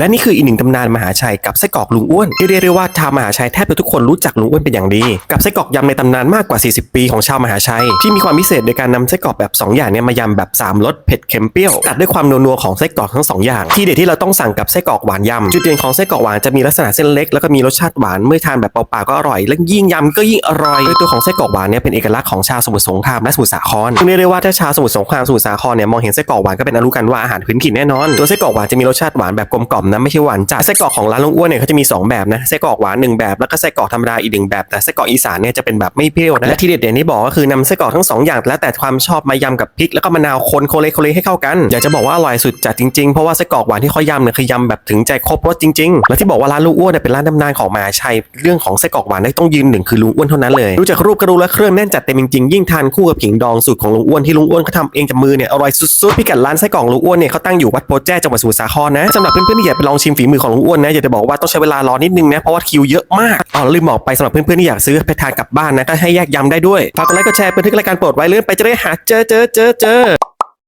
และนี่คืออีกหนึ่งตำนานมหาชัยกับไส้กรอกลุงอ้วนที่เรียกได้ว่าชาวมหาชัยแทบจะทุกคนรู้จักลุงอ้วนเป็นอย่างดี กับไส้กรอกยำในตำนานมากกว่า 40 ปีของชาวมหาชัย ที่มีความพิเศษโดยการนำไส้กรอกแบบ 2 อย่างเนี่ยมายำแบบ 3รสเผ็ดเค็มเปรี้ยวตัดด้วยความนัวๆของไส้กรอกทั้งสองอย่าง ที่เด็ดที่เราต้องสั่งกับไส้กรอกหวานยำจุดเด่นของไส้กรอกหวานจะมีลักษณะเส้นเล็กแล้วก็มีรสชาติหวานเมื่อทานแบบเปล่าๆก็อร่อย และยิ่งยำก็ยิ่งอร่อยโดยตัวของไส้กรอกหวานเนี่ยเป็นเอกลักษณ์ของชาวสมุทรสงครามและสมุทรสาครซึ่งเรียกได้ว่าถ้าชาวสมุทรสงครามสมุทรสาครเนี่ยมองเห็นไส้กรอกหวานก็เป็นอนรู้กันว่าอาหารพื้นถิ่นแน่นอนตัวไส้กรอกหวานจะมีรสชาติหวานแบบกลมกล่อมนะไม่ใช่หวานจัดไส้กรอกของร้านลุงอ้วนเนี่ยเขาจะมีสองแบบนะไส้กรอกหวานหนึ่งแบบแล้วก็ไส้กรอกธรรมดาอีกหนึ่งแบบแต่ไส้กรอกอีสานเนี่ยจะเป็นแบบไม่เปรี้ยวนะและที่เด็ดอย่างที่บอกก็คือนำไส้กรอกทั้งสอย่างแล้วแต่ความชอบมายำกับพริกแล้วก็มะนาวคนโคเลโคเลให้เข้ากันอยากจะบอกว่าอร่อยสุดจัดจริงๆเพราะว่าไส้กรอกหวานที่เขายำเนี่ยคือยำแบบถึงใจครบรสจริงๆ และที่บอกว่าร้านลุงอ้วนเนี่ยเป็นร้านตำนานของมาชัยเรื่องของไส้กรอกหวานได้ต้องยืนหนึ่งคือลุงอ้วนเท่านั้นเลยดูจากรูปก็รู้แล้วเครื่องแน่นจัดเต็มจริงๆยิ่งทานคู่กับผิงดองสูตรของลุงอ้วนที่ลุงอ้วนเขาทำเองจากมือเนี่ยอร่อยสุดๆพิกัดร้านไส้กรอกลุงอ้วนเนี่ยเขาตั้งอยู่วัดโพแจ้จังหวัดสมุทรสาครนะสำหรับเพื่อนๆที่อยากไปลองชิมฝีมือของลุงอ้วนนะอยากจะบอกว่าต้องใช้เวลารอนิดนึงนะเพราะว่าคิวเยอะมากอ๋อลืมบอกไปสำหรับเพื่อนๆที่อยากซื้อไปทานกลับบ้านนะก็ให้แยกยำได้ด้วยฝากกดไลค์กดแชร์เป็นทึกรายการโปรดไว้เลื่อนไปจะได้หาเจอเจอเจอเจอ